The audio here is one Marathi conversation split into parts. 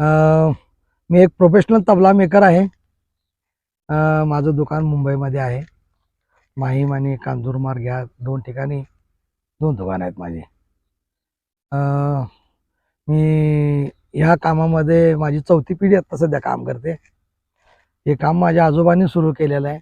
मी एक प्रोफेशनल तबला मेकर आहे. माझं दुकान मुंबईमध्ये आहे. माहीम आणि कांजूरमार्ग या दोन ठिकाणी दोन दुकान आहेत माझे. मी ह्या कामामध्ये माझी चौथी पिढी आत्ता सध्या काम करते. हे काम माझ्या आजोबांनी सुरू केलेलं आहे.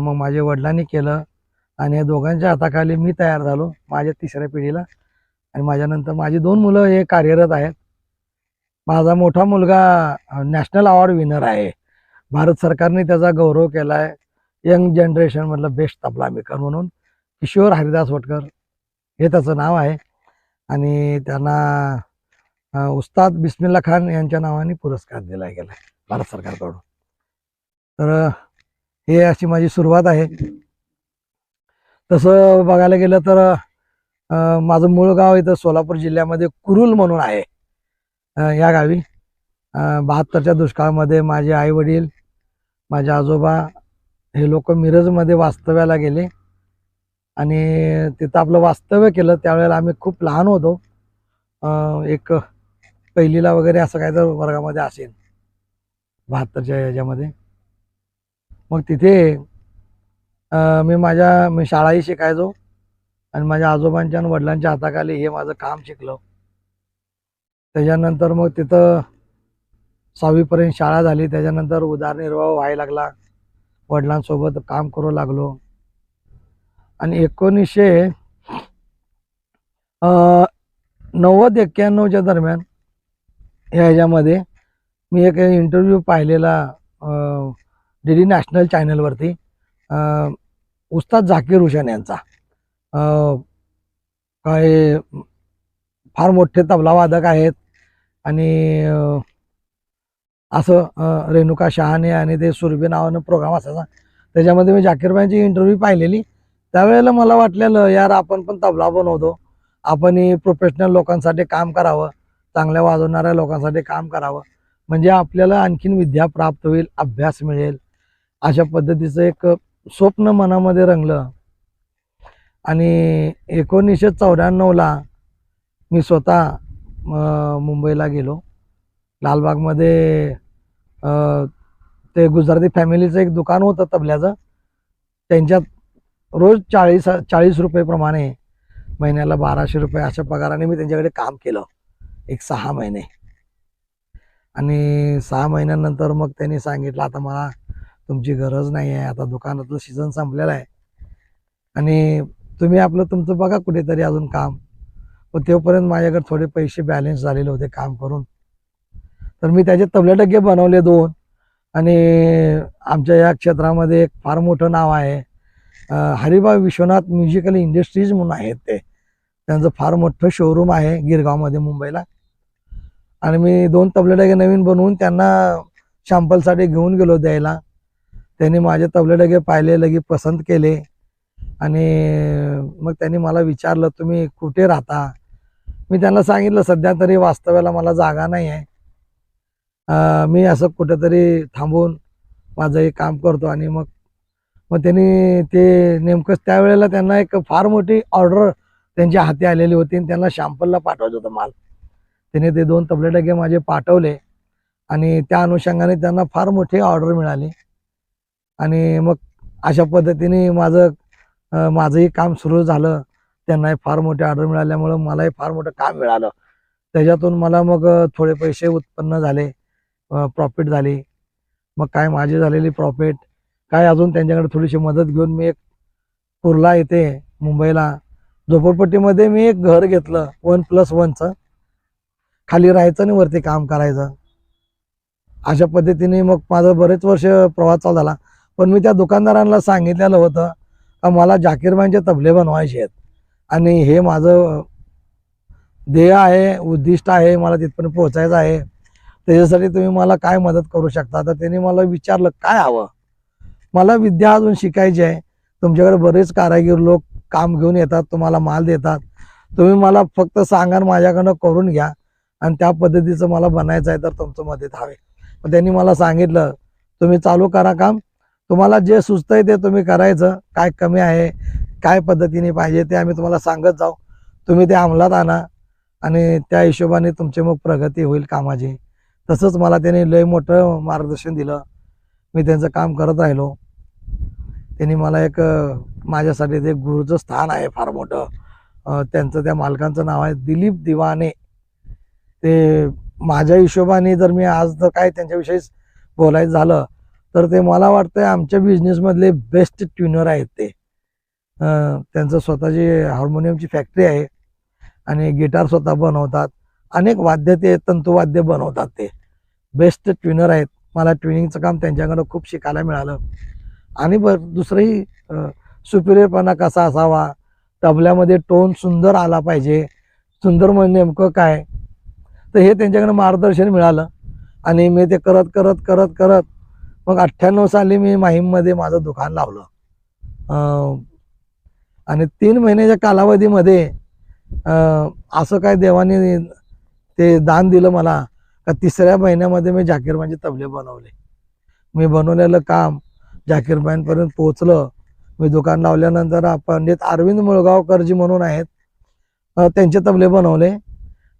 मग माझ्या वडिलांनी केलं आणि या दोघांच्या हाताखाली मी तयार झालो माझ्या तिसऱ्या पिढीला. आणि माझ्यानंतर माझी दोन मुलं हे कार्यरत आहेत. माझा मोठा मुलगा नॅशनल अवॉर्ड विनर आहे. भारत सरकारने त्याचा गौरव केला आहे यंग जनरेशनमधलं बेस्ट तबला मेकर म्हणून. किशोर हरिदास वटकर हे त्याचं नाव आहे. आणि त्यांना उस्ताद बिस्मिल्ला खान यांच्या नावाने पुरस्कार दिला गेला आहे भारत सरकारकडून. तर हे अशी माझी सुरुवात आहे. तसं बघायला गेलं तर माझं मूळ गाव इथं सोलापूर जिल्ह्यामध्ये कुरुल म्हणून आहे. या गावी. बहात्तरच्या दुष्काळामध्ये माझे आई वडील माझे आजोबा हे लोक मिरजमध्ये वास्तव्याला गेले. आणि तिथं आपलं वास्तव्य केलं त्यावेळेला आम्ही खूप लहान होतो. एक पहिलीला वगैरे असं काय तर वर्गामध्ये असेल बहात्तरच्या ह्याच्यामध्ये मग तिथे मी माझ्या मी शाळाही शिकायचो. आणि माझ्या आजोबांच्या आणि वडिलांच्या हाताखाली हे माझं काम शिकलो. त्याच्यानंतर मग तिथं सहावीपर्यंत शाळा झाली. त्याच्यानंतर उदारनिर्वाह व्हायला लागला. वडिलांसोबत काम करू लागलो. आणि एकोणीसशे नव्वद एक्क्याण्णवच्या दरम्यान ह्या ह्याच्यामध्ये मी एक इंटरव्ह्यू पाहिलेला डी डी नॅशनल चॅनलवरती उस्ताद झाकीर हुसेन यांचा. काय फार मोठे तबलावादक आहेत. आणि असं रेणुका शहाणे आणि ते सुरभी नावानं प्रोग्राम असायचा. त्याच्यामध्ये मी जाकीरबाईंची इंटरव्ह्यू पाहिलेली. त्यावेळेला मला वाटलेलं यार आपण पण तबला बनवतो. आपण प्रोफेशनल लोकांसाठी काम करावं. चांगल्या वाजवणाऱ्या लोकांसाठी काम करावं. म्हणजे आपल्याला आणखीन विद्या प्राप्त होईल अभ्यास मिळेल. अशा पद्धतीचं एक स्वप्न मनामध्ये रंगलं. आणि एकोणीसशे चौऱ्याण्णवला मी स्वतः मुंबईला गेलो. लालबागमध्ये ते गुजराती फॅमिलीचं एक दुकान होतं तबल्याचं. त्यांच्यात रोज चाळीस चाळीस रुपयेप्रमाणे महिन्याला बाराशे रुपये अशा पगाराने मी त्यांच्याकडे काम केलं. एक सहा महिने. आणि सहा महिन्यानंतर मग त्यांनी सांगितलं आता मला तुमची गरज नाही आहे. आता दुकानातलं सीझन संपलेलं आहे. आणि तुम्ही आपलं तुमचं बघा कुठेतरी अजून काम. पण तेपर्यंत माझ्याकडे थोडे पैसे बॅलेन्स झालेले होते काम करून. तर मी त्याचे तबले डग्गे बनवले दोन. आणि आमच्या या क्षेत्रामध्ये एक फार मोठं नाव आहे. अं, हरिबा विश्वनाथ म्युझिकल इंडस्ट्रीज म्हणून आहेत ते. त्यांचं फार मोठं शोरूम आहे गिरगावमध्ये मुंबईला. आणि मी दोन तबले डगे नवीन बनवून त्यांना शॅम्पलसाठी घेऊन गेलो द्यायला. त्यांनी माझे तबले डगे पाहिले लगे पसंत केले. आणि मग त्यांनी मला विचारलं तुम्ही कुठे राहता? मी त्यांना सांगितलं सध्या तरी वास्तव्याला मला जागा नाही आहे. मी असं कुठेतरी थांबून माझं हे काम करतो आणि मग मग त्यांनी ते नेमकंच त्यावेळेला त्यांना एक फार मोठी ऑर्डर त्यांच्या हाती आलेली होती आणि त्यांना शॅम्पलला पाठवायचं होतं माल. त्याने ते दोन तबले डगे माझे पाठवले आणि त्या अनुषंगाने त्यांना फार मोठी ऑर्डर मिळाली. आणि मग अशा पद्धतीने माझं माझंही काम सुरू झालं. त्यांनाही फार मोठी ऑर्डर मिळाल्यामुळं मलाही फार मोठं काम मिळालं. त्याच्यातून मला मग थोडे पैसे उत्पन्न झाले प्रॉफिट झाली. मग काय माझी झालेली प्रॉफिट काय अजून त्यांच्याकडे थोडीशी मदत घेऊन मी एक कुर्ला येते मुंबईला झोपडपट्टीमध्ये मी एक घर घेतलं वन प्लस वनचं खाली राहायचं आणि वरती काम करायचं. अशा पद्धतीने मग माझं बरेच वर्ष प्रवास चालू झाला. पण मी त्या दुकानदारांना सांगितलेलं होतं का मला जाकीरबाईंचे तबले बनवायचे आहेत. आणि हे माझं ध्येय आहे उद्दिष्ट आहे मला तिथपर्यंत पोहोचायचं आहे. त्याच्यासाठी तुम्ही मला काय मदत करू शकता? तर त्यांनी मला विचारलं काय हवं? मला विद्या अजून शिकायची आहे. तुमच्याकडे बरेच कारागीर लोक काम घेऊन येतात तुम्हाला माल देतात. तुम्ही मला फक्त सांगा माझ्याकडनं करून घ्या आणि त्या पद्धतीचं मला बनायचं आहे तर तुमचं मदत हवे. मग त्यांनी मला सांगितलं तुम्ही चालू करा काम. तुम्हाला जे सुचतंय ते तुम्ही करायचं. काय कमी आहे काय पद्धतीने पाहिजे ते आम्ही तुम्हाला सांगत जाऊ. तुम्ही ते अंमलात आणा आणि त्या हिशोबाने तुमची मग प्रगती होईल कामाची. तसंच मला त्याने लय मोठं मार्गदर्शन दिलं. मी त्यांचं काम करत राहिलो. त्यांनी मला एक माझ्यासाठी ते गुरुचं स्थान आहे फार मोठं. त्यांचं त्या मालकांचं नाव आहे दिलीप दिवाने. ते माझ्या हिशोबाने जर मी आज जर काय त्यांच्याविषयीच बोलायचं झालं तर ते मला वाटतं आमच्या बिझनेसमधले बेस्ट ट्युनर आहेत ते. त्यांचं स्वतःची हार्मोनियमची फॅक्टरी आहे आणि गिटार स्वतः बनवतात. अनेक वाद्य ते तंतुवाद्य बनवतात ते. बेस्ट ट्विनर आहेत. मला ट्विनिंगचं काम त्यांच्याकडं खूप शिकायला मिळालं. आणि ब दुसरंही सुपिरियरपणा कसा असावा? तबल्यामध्ये टोन सुंदर आला पाहिजे. सुंदर म्हणजे नेमकं काय? तर हे त्यांच्याकडं मार्गदर्शन मिळालं. आणि मी ते करत करत करत करत मग अठ्ठ्याण्णव साली मी माहीममध्ये माझं दुकान लावलं. आणि तीन महिन्याच्या कालावधीमध्ये असं काय देवाने ते दान दिलं मला का तिसऱ्या महिन्यामध्ये मी जाकीरबाईंचे तबले बनवले. मी बनवलेलं काम जाकीरबाईंपर्यंत पोहोचलं. मी दुकान लावल्यानंतर पंडित अरविंद मुळगावकरजी म्हणून आहेत त्यांचे तबले बनवले.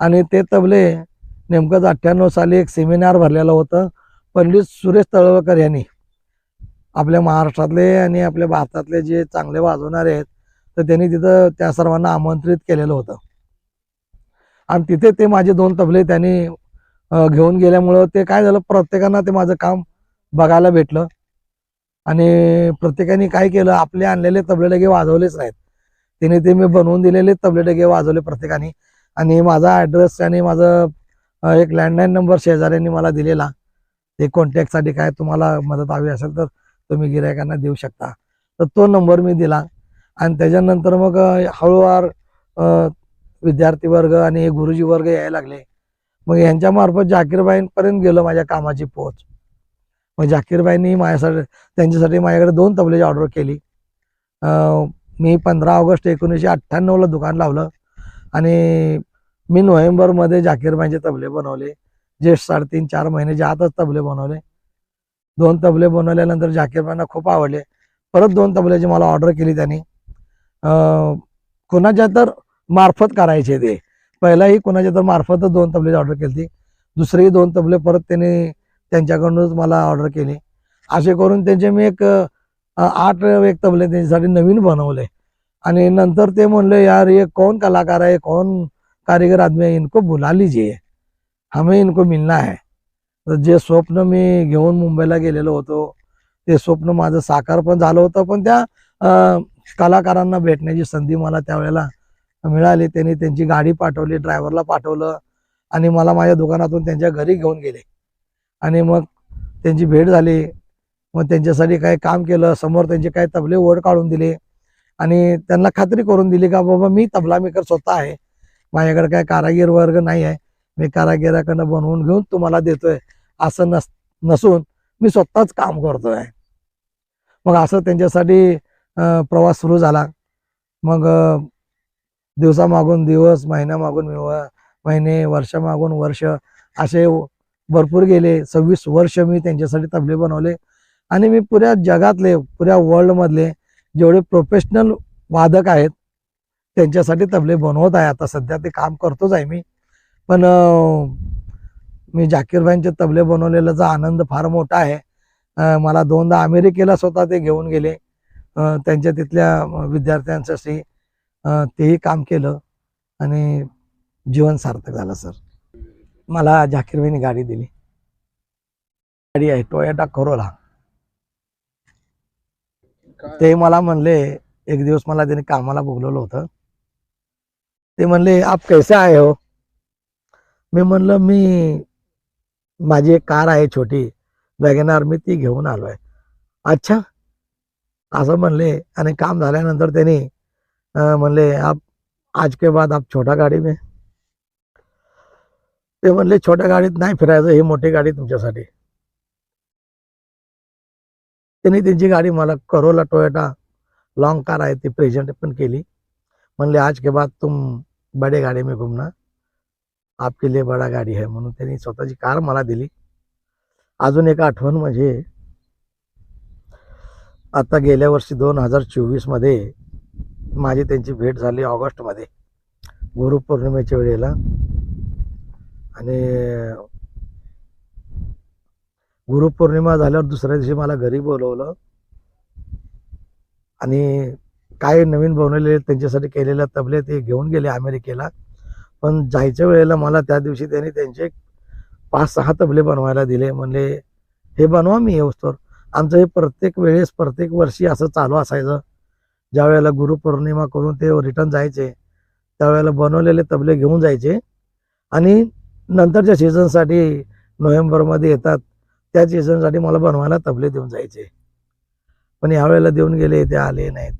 आणि ते तबले नेमकंच अठ्ठ्याण्णव साली एक सेमिनार भरलेलं होतं. पंडित सुरेश तळवकर यांनी. आपल्या महाराष्ट्रातले आणि आपल्या भारतातले जे चांगले वाजवणारे आहेत तर त्यांनी तिथं त्या सर्वांना आमंत्रित केलेलं होतं. आणि तिथे ते माझे दोन तबले त्यांनी घेऊन गेल्यामुळं ते काय झालं प्रत्येकांना ते माझं काम बघायला भेटलं. आणि प्रत्येकाने काय केलं आपले आणलेले तबले डगे वाजवलेच नाहीत. तिने ते मी बनवून दिलेले तबले डगे वाजवले प्रत्येकाने. आणि माझा ॲड्रेस आणि माझं एक लँडलाईन नंबर शेजाऱ्यांनी मला दिलेला. ते कॉन्टॅक्टसाठी काय तुम्हाला मदत हवी असेल तर तुम्ही गिरायकांना देऊ शकता. तर तो नंबर मी दिला. आणि त्याच्यानंतर मग हळूवार विद्यार्थी वर्ग आणि गुरुजी वर्ग यायला लागले. मग यांच्यामार्फत जाकीरबाईंपर्यंत गेलो माझ्या कामाची पोच. मग जाकीरबाईंनी माझ्यासाठी त्यांच्यासाठी माझ्याकडे दोन तबल्याची ऑर्डर केली. मी पंधरा ऑगस्ट एकोणीसशे अठ्ठ्याण्णवला दुकान लावलं आणि मी नोव्हेंबरमध्ये जाकीरबाईंचे तबले बनवले. ज्येष्ठ साडेतीन चार महिन्याच्या आतच तबले बनवले. दोन तबले बनवल्यानंतर जाकीरबाईंना खूप आवडले. परत दोन तबल्याची मला ऑर्डर केली त्यांनी. कोणाच्या तर मार्फत करायचे ते. पहिलाही कोणाच्या तर मार्फतच दोन तबलेची ऑर्डर केली होती. दुसरेही दोन तबले परत त्यांनी त्यांच्याकडूनच मला ऑर्डर केली. असे करून त्यांचे मी एक आठ एक तबले त्यांच्यासाठी नवीन बनवले. आणि नंतर ते म्हणले यार ये कौन कलाकार आहे? कौन कारीगर आदमी आहे? इनको बुला लीजिए हमें इनको मिलना है. तर जे स्वप्न मी घेऊन मुंबईला गेलेलो होतो ते स्वप्न माझं साकार पण झालं होतं. पण त्या कलाकारांना भेटण्याची संधी मला त्यावेळेला मिळाली. त्यांनी त्यांची गाडी पाठवली ड्रायव्हरला पाठवलं आणि मला माझ्या दुकानातून त्यांच्या घरी घेऊन गेले. आणि मग त्यांची भेट झाली. मग त्यांच्यासाठी काही काम केलं. समोर त्यांचे काही तबले ओढ काढून दिले. आणि त्यांना खात्री करून दिली का बाबा मी तबला मेकर स्वतः आहे. माझ्याकडे काय कारागीर वर्ग नाही आहे. मी कारागिराकडनं बनवून घेऊन तुम्हाला देतोय. असं नस नसून मी स्वतःच काम करतोय. मग असं त्यांच्यासाठी प्रवास सुरू झाला. मग दिवसा दिवसामागून दिवस महिन्यामागून मागून महिने वर्षामागून वर्ष असे भरपूर गेले. सव्वीस वर्ष मी त्यांच्यासाठी तबले बनवले. आणि मी पुऱ्या जगातले पुऱ्या वर्ल्डमधले जेवढे प्रोफेशनल वादक आहेत त्यांच्यासाठी तबले बनवत आहे. आता सध्या ते काम करतोच आहे मी. पण मी जाकीरबाईंचे तबले बनवलेल्याचा आनंद फार मोठा आहे. मला दोनदा अमेरिकेला स्वतः ते घेऊन गेले. त्यांच्या तिथल्या विद्यार्थ्यांसाठी तेही काम केलं आणि जीवन सार्थक झालं सर. मला जाकीरबाईंनी गाडी दिली. गाडी आहे टोयोटा करोला ते मला म्हणले एक दिवस मला त्याने कामाला बोलवलं होतं. ते म्हणले आप कैसे आए हो? मी म्हणलं मी माझी एक कार आहे छोटी. वॅगनार मी ती घेऊन आलोय. अच्छा. असं म्हणले. आणि काम झाल्यानंतर त्यांनी म्हणले आप आज के बाद आप छोटा गाडी में. ते म्हणले छोट्या गाडीत नाही फिरायचं ही मोठी गाडी तुमच्यासाठी. त्यांनी त्यांची गाडी मला करोला टोयोटा लॉन्ग कार आहे ती प्रेझेंट पण केली. म्हणले आज के बाद तुम बडे गाडी मे घुमना. आपके लिए बडा गाडी आहे म्हणून त्यांनी स्वतःची कार मला दिली. अजून एक आठवण म्हणजे आता गेल्या वर्षी दोन हजार चोवीसमध्ये माझी त्यांची भेट झाली ऑगस्टमध्ये गुरुपौर्णिमेच्या वेळेला. आणि गुरुपौर्णिमा झाल्यावर दुसऱ्या दिवशी मला घरी बोलवलं. आणि काय नवीन बनवलेले त्यांच्यासाठी केलेले तबले ते घेऊन गेले अमेरिकेला. पण जायच्या वेळेला मला त्या दिवशी त्यांनी त्यांचे पाच सहा तबले बनवायला दिले. म्हणले हे बनवा मी येऊस्तोर आमचं हे प्रत्येक वेळेस प्रत्येक वर्षी असं चालू असायचं. ज्या वेळेला गुरुपौर्णिमा करून ते रिटर्न जायचे त्यावेळेला बनवलेले तबले घेऊन जायचे. आणि नंतरच्या सीझनसाठी नोव्हेंबरमध्ये येतात त्या सीझनसाठी मला बनवायला तबले देऊन जायचे. पण यावेळेला देऊन गेले ते आले नाहीत.